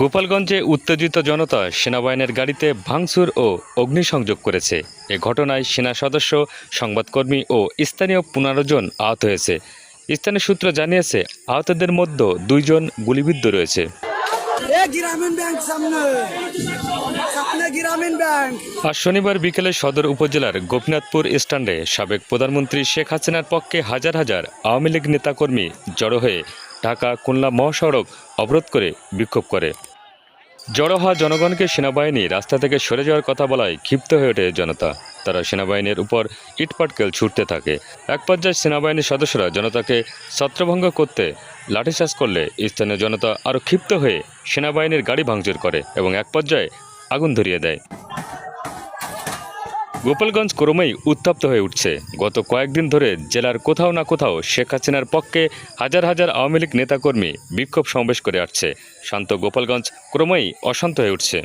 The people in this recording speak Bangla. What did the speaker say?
গোপালগঞ্জে উত্তেজিত জনতা সেনাবাহিনীর গাড়িতে ভাঙচুর ও অগ্নিসংযোগ করেছে। এ ঘটনায় সেনা সদস্য সংবাদকর্মী ও স্থানীয় পনেরো জন আহত হয়েছে। স্থানীয় সূত্র জানিয়েছে আহতদের মধ্যে দুইজন গুলিবিদ্ধ রয়েছে। আজ শনিবার বিকেলে সদর উপজেলার গোপীনাথপুর স্ট্যান্ডে সাবেক প্রধানমন্ত্রী শেখ হাসিনার পক্ষে হাজার হাজার আওয়ামী লীগ নেতাকর্মী জড়ো হয়ে ঢাকা খুলনা মহাসড়ক অবরোধ করে বিক্ষোভ করে। জড়ো হওয়া জনগণকে সেনাবাহিনী রাস্তা থেকে সরে যাওয়ার কথা বলায় ক্ষিপ্ত হয়ে ওঠে জনতা। তারা সেনাবাহিনীর উপর ইটপাটকেল ছুটতে থাকে। এক পর্যায়ে সেনাবাহিনীর সদস্যরা জনতাকে ছত্রভঙ্গ করতে লাঠিচার্জ করলে স্থানীয় জনতা আরও ক্ষিপ্ত হয়ে সেনাবাহিনীর গাড়ি ভাঙচুর করে এবং এক পর্যায়ে আগুন ধরিয়ে দেয়। গোপালগঞ্জ ক্রমেই উত্তপ্ত হয়ে উঠছে। গত কয়েকদিন ধরে জেলার কোথাও না কোথাও শেখ হাসিনার পক্ষে হাজার হাজার আওয়ামী লীগ নেতাকর্মী বিক্ষোভ সমাবেশ করে আসছে। শান্ত গোপালগঞ্জ ক্রমেই অশান্ত হয়ে উঠছে।